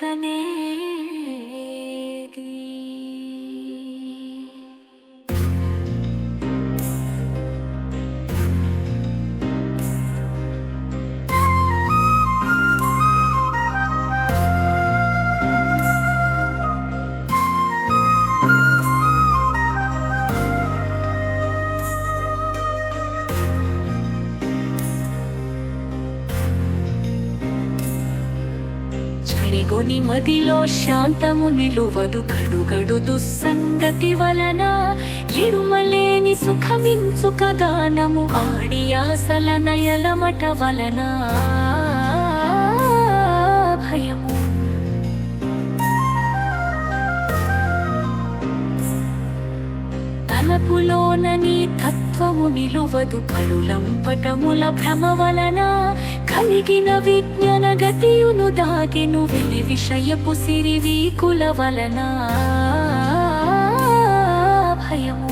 கணே కొని మదిలో శాంతము నిలువదు. గడుగడు దుస్సంగతి వలన ఇరుమలేని సుఖమించు కదానము. ఆడి ఆసల నయలమట వలన భయము. తలపులోన నీ తత్వము నిలువదు. పలులంపటముల భ్రమ వలన కలిగిన విజ్ఞాన గతియును దాగెను వెలి విషయపు సిరివి కుల వలన భయము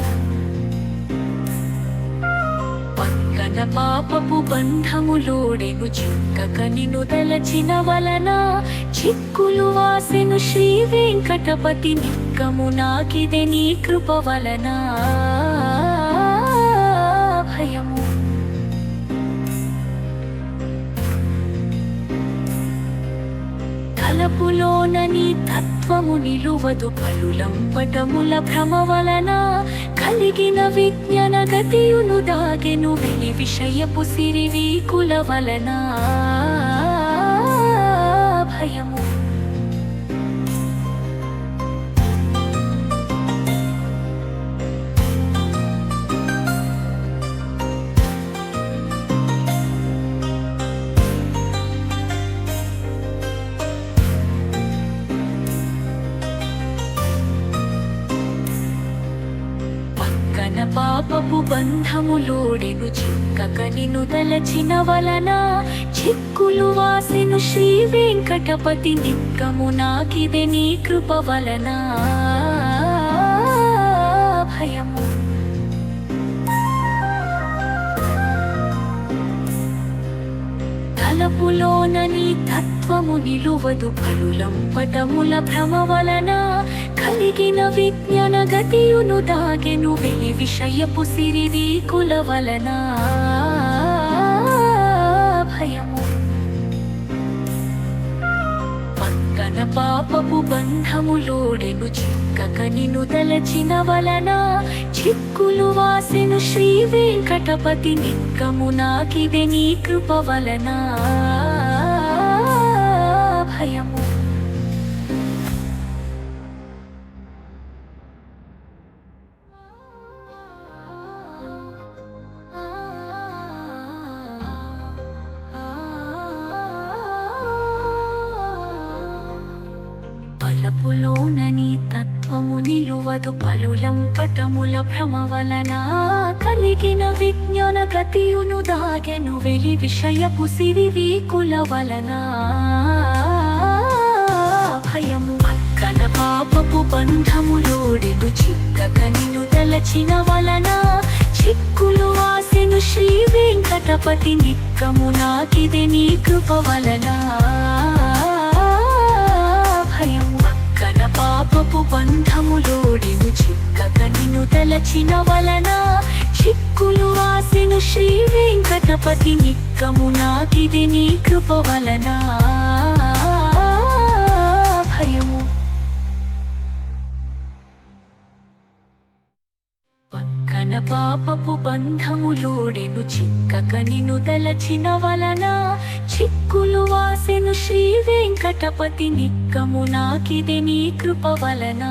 పక్కన పాపపు బంధములోడెను చిక్కక నిన్ను తలచిన వలన చిక్కులు వాసెను శ్రీ వెంకటపతి నిక్కము నాకిదే నీ కృప వలన భయము తలపులోన నీ తత్వము నిలువదు. పలులంపటముల భ్రమ వలన కలిగిన విజ్ఞాన గతియును దాగెను వెలి విషయపు సిరివీకుల వలన. భయము పాపపు బంధములోడెను చిక్కక నిను తలచిన వలన చిక్కులు వాసెను శ్రీ వెంకటపతి నిక్కము నాకిదే నీ కృప వలన. భయము. తలపులోన నీ తత్వము నిలువదు పలులంపటముల భ్రమ వలన కలిగిన విజ్ఞాన గతియును దాగెను వే విషయపు సిరిది కుల వలన భయము పక్కన పాపపు బంధములోడెను చిక్కక నిను తలచిన వలన చిక్కులు వాసెను శ్రీ వెంకటపతి నిక్కము నాకిదే నీ కృప వలన భయము పలపులోన నీ తత్వము నిలువదు. పలులం పటముల భ్రమ వలన కలిగిన విజ్ఞాన గతియును దాగెను వెలి విషయపు సిరి వీకుల వలన. భయము పక్కన పాపపు బంధములోడెను చిక్కక నిను తలచిన వలన చిక్కులు వాసెను శ్రీ వెంకటపతి నిక్కము నాకిది నీ కృప వలన. భయము పాపపు బంధములోడిను చిక్కక నిన్ను తలచిన వలన చిక్కులు వాసిను శ్రీ వెంకటపతి నిక్కము నాకిది నీ కృప వలన. భయము. పక్కన పాపపు బంధములోడెను చిక్కక నిన్ను తలచిన వలన చిక్కులు వాసెను శ్రీ వెంకటపతి నిక్కము నాకిది నీ కృప వలనా.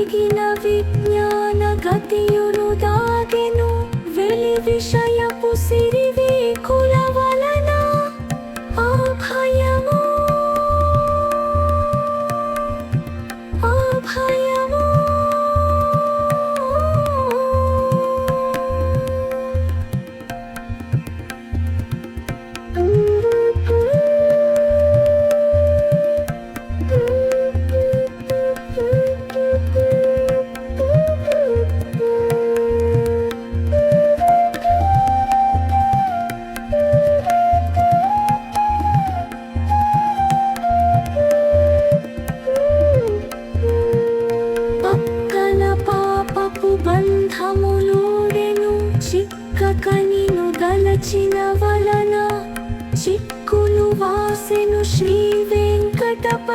ತಿಗಿಲ ವಿಜ್ಞಾನ ಗತಿಯುರುದ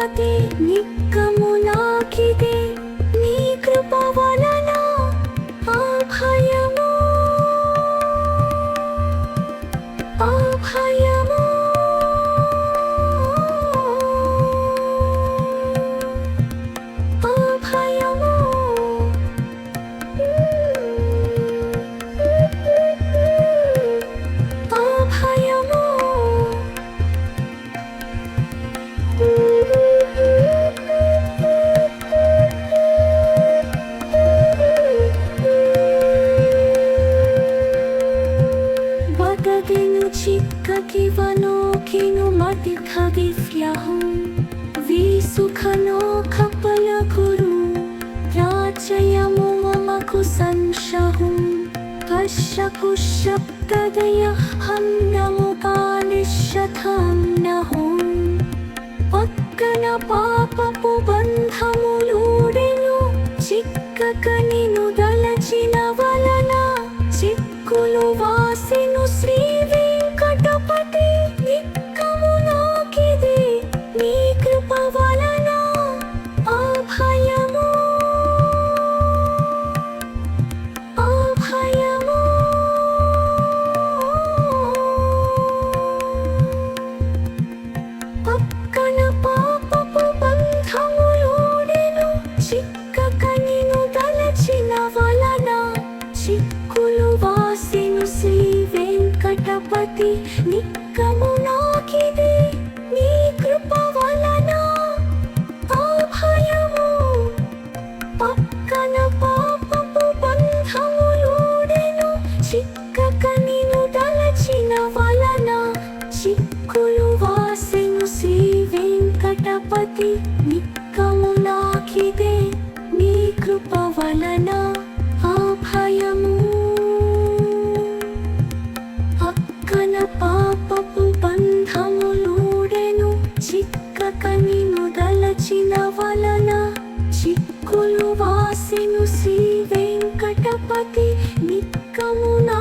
వెంకటపతి चिक्क किनो मति खगिव्यचयमु मम कुश पश्यकुशब्ददयुपानिष्यथं नहु पक्कन पापपुबन्धमुक्कनिलचिनवलना चिक्कु लु వెంకటపతి నిక్కము నాకిది నీ కృప వలన అభయము పక్కన పాపపు బంధములోడెను చిక్కక నిను దలచిన వలన చిక్కులు వాసెను శ్రీ వెంకటపతి నిక్కము నాకిదే నీ కృప వలన అభయము దలచిన వలన చిక్కులు వాసిను శ్రీ వెంకటపతి నిక్కము నా